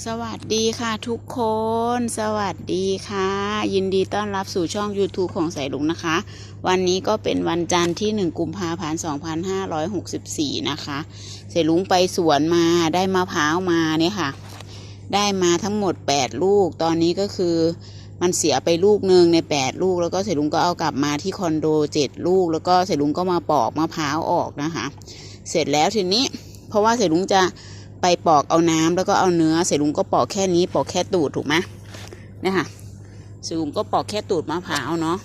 สวัสดีค่ะทุกคน สวัสดีค่ะ ยินดีต้อนรับสู่ช่อง YouTube ของสายลุงนะคะ วันนี้ก็เป็นวันจันทร์ที่ 1 กุมภาพันธ์ 2564 นะคะสายลุงไปสวนมาได้มะพร้าวมาเนี่ยค่ะ ได้มาทั้งหมด 8 ลูก ตอนนี้ก็คือมันเสียไปลูกหนึ่งใน 8 ลูก แล้วก็เสลุงก็เอากลับมาที่คอนโด 7 ลูก แล้วก็เสลุงก็มาปอกมะพร้าวออกนะคะ เสร็จแล้วทีนี้ เพราะว่าเสลุงจะ ไปปอกเอาน้ำแล้วก็เอาเนื้อเสลุงก็ปอกแค่นี้ปอกแค่ตูดถูกไหมเนี่ยค่ะเสลุงก็ปอกแค่ตูดมะพร้าวเนาะ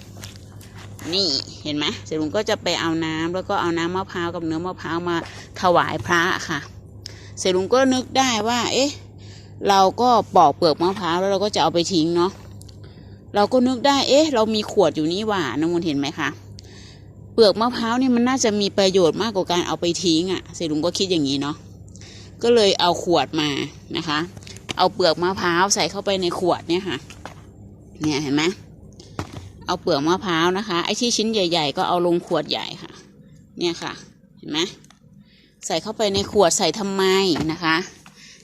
นี่เห็นไหมเสลุงก็จะไปเอาน้ำแล้วก็เอาน้ำมะพร้าวกับเนื้อมะพร้าวมาถวายพระค่ะ เสลุงก็นึกได้ว่า เอ๊ะ เราก็ปอกเปลือกมะพร้าวแล้วเราก็จะเอาไปทิ้งเนาะเราก็นึกได้ เอ๊ะ เรามีขวดอยู่นี่หว่าน้ำมนเห็นไหมคะเปลือกมะพร้าวนี่มันน่าจะมีประโยชน์มากกว่าการเอาไปทิ้งอะ่ะเสลุงก็คิดอย่างนี้เนาะ ก็เลยเอาขวดมานะคะ เอาเปลือกมะพร้าวใส่เข้าไปในขวดเนี่ยค่ะ เนี่ยเห็นไหมเอาเปลือกมะพร้าวนะคะ ไอ้ที่ชิ้นใหญ่ ๆ ก็เอาลงขวดใหญ่ค่ะ เนี่ยค่ะ เห็นไหมใส่เข้าไปในขวดใส่ทำไมนะคะ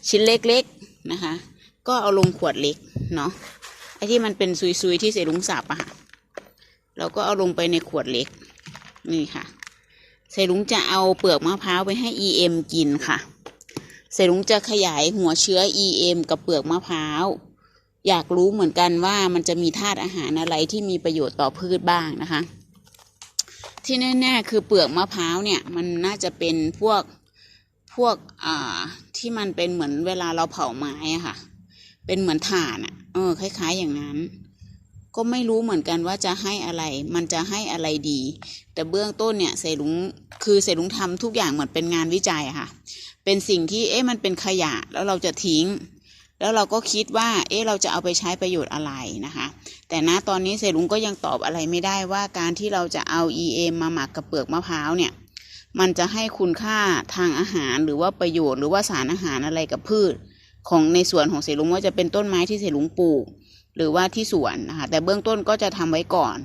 ชิ้นเล็กๆนะคะ ก็เอาลงขวดเล็กเนาะ ไอ้ที่มันเป็นซุยๆที่เสลุงสับอะค่ะ เราก็เอาลงไปในขวดเล็ก นี่ค่ะเสลุงจะเอาเปลือกมะพร้าวไปให้ EM กินค่ะ เสรุงจะขยายหัวเชื้อ EM กับเปลือกมะพร้าว อยากรู้เหมือนกันว่ามันจะมีธาตุอาหารอะไรที่มีประโยชน์ต่อพืชบ้างนะคะ ที่แน่ๆคือเปลือกมะพร้าวเนี่ยมันน่าจะเป็นพวกพวกอ่าที่มันเป็นเหมือนเวลาเราเผาไม้อะค่ะ เป็นเหมือนถ่านอะเออคล้าย ๆอย่างนั้น ก็ไม่รู้เหมือนกันว่าจะให้อะไร มันจะให้อะไรดี แต่เบื้องต้นเนี่ยเสลุงคือเสลุงทำทุกอย่างเหมือนเป็นงานวิจัยค่ะ เป็นสิ่งที่เอ๊ะมันเป็นขยะแล้วเราจะทิ้ง แล้วเราก็คิดว่า เอ๊ะเราจะเอาไปใช้ประโยชน์อะไรนะคะ แต่ณตอนนี้เสลุงก็ยังตอบอะไรไม่ได้ว่าการที่เราจะเอา EM มาหมักกับเปลือกมะพร้าวเนี่ย มันจะให้คุณค่าทางอาหารหรือว่าประโยชน์หรือว่าสารอาหารอะไรกับพืช ของในส่วนของเสลุงว่าจะเป็นต้นไม้ที่เสลุงปลูก หรือว่าที่สวนนะคะแต่เบื้องต้นก็จะทำไว้ก่อน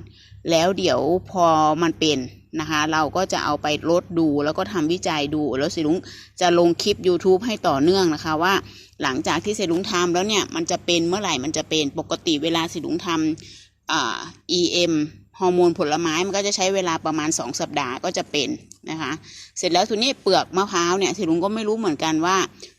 แล้วเดี๋ยวพอมันเป็นนะคะเราก็จะเอาไปลดดูแล้วก็ทำวิจัยดู แล้วเสลุงจะลงคลิป YouTube ให้ต่อเนื่องนะคะว่า หลังจากที่เสลุงทำแล้วเนี่ยมันจะเป็นเมื่อไหร่มันจะเป็นปกติเวลาเสลุงทำอ่า EM ฮอร์โมนผลไม้มันก็จะใช้เวลาประมาณ 2 สัปดาห์ก็จะเป็น นะคะ เสร็จแล้วทีนี้เปลือกมะพร้าวเนี่ยเสลุงก็ไม่รู้เหมือนกันว่า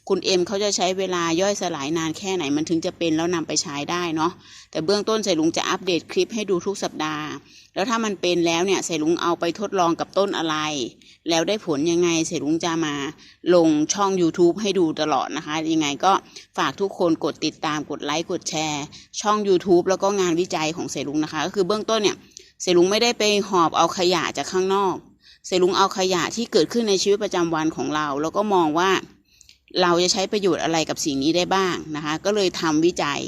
คุณเอ็มเขาจะใช้เวลาย่อยสลายนานแค่ไหนมันถึงจะเป็นแล้วนำไปใช้ได้เนาะแต่เบื้องต้นเสลุงจะอัปเดตคลิปให้ดูทุกสัปดาห์ แล้วถ้ามันเป็นแล้วเนี่ยเสลุงเอาไปทดลองกับต้นอะไร แล้วได้ผลยังไงเสลุงจะมาลงช่อง YouTube ให้ดูตลอดนะคะ ยังไงก็ฝากทุกคนกดติดตามกดไลค์กดแชร์ ช่อง YouTube แล้วก็งานวิจัยของเสลุงนะคะ ก็คือเบื้องต้นเนี่ยเสลุงไม่ได้ไปหอบเอาขยะจากข้างนอก เสลุงเอาขยะที่เกิดขึ้นในชีวิตประจำวันของเรา แล้วก็มองว่าเราจะใช้ประโยชน์อะไรกับสิ่งนี้ได้บ้างนะคะ ก็เลยทำวิจัย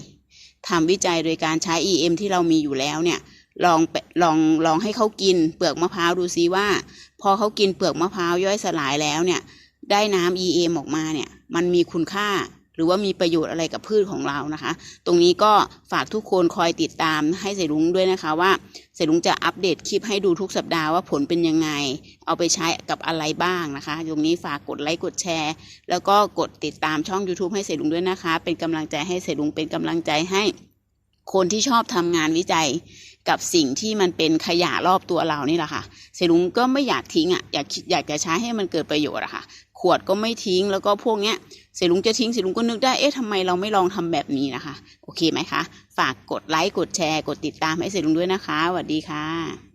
ทำวิจัยโดยการใช้ EM ที่เรามีอยู่แล้วเนี่ยลองลองลองให้เขากินเปลือกมะพร้าวดูซิว่า พอเขากินเปลือกมะพร้าวย่อยสลายแล้วเนี่ย ได้น้ำ EM ออกมาเนี่ย มันมีคุณค่า หรือว่ามีประโยชน์อะไรกับพืชของเรานะคะ ตรงนี้ก็ฝากทุกคนคอยติดตามให้เสรุงด้วยนะคะว่าเสรุงจะอัปเดตคลิปให้ดูทุกสัปดาห์ว่าผลเป็นยังไง เอาไปใช้กับอะไรบ้างนะคะตรงนี้ฝากกดไลค์กดแชร์ แล้วก็กดติดตามช่อง YouTube ให้เสรุงด้วยนะคะ เป็นกำลังใจให้เสรุงเป็นกำลังใจให้คนที่ชอบทำงานวิจัยกับสิ่งที่มันเป็นขยะรอบตัวเรานี่แหละค่ะเสลุงก็ไม่อยากทิ้งอะอยากอยากจะใช้ให้มันเกิดประโยชน์อะค่ะ ขวดก็ไม่ทิ้งแล้วก็พวกเนี้ยเสลุงจะทิ้งเสลุงก็นึกได้เอ๊ะทำไมเราไม่ลองทำแบบนี้นะคะ โอเคไหมคะ ฝากกดไลค์กดแชร์ กดติดตามให้เสลุงด้วยนะคะสวัสดีค่ะ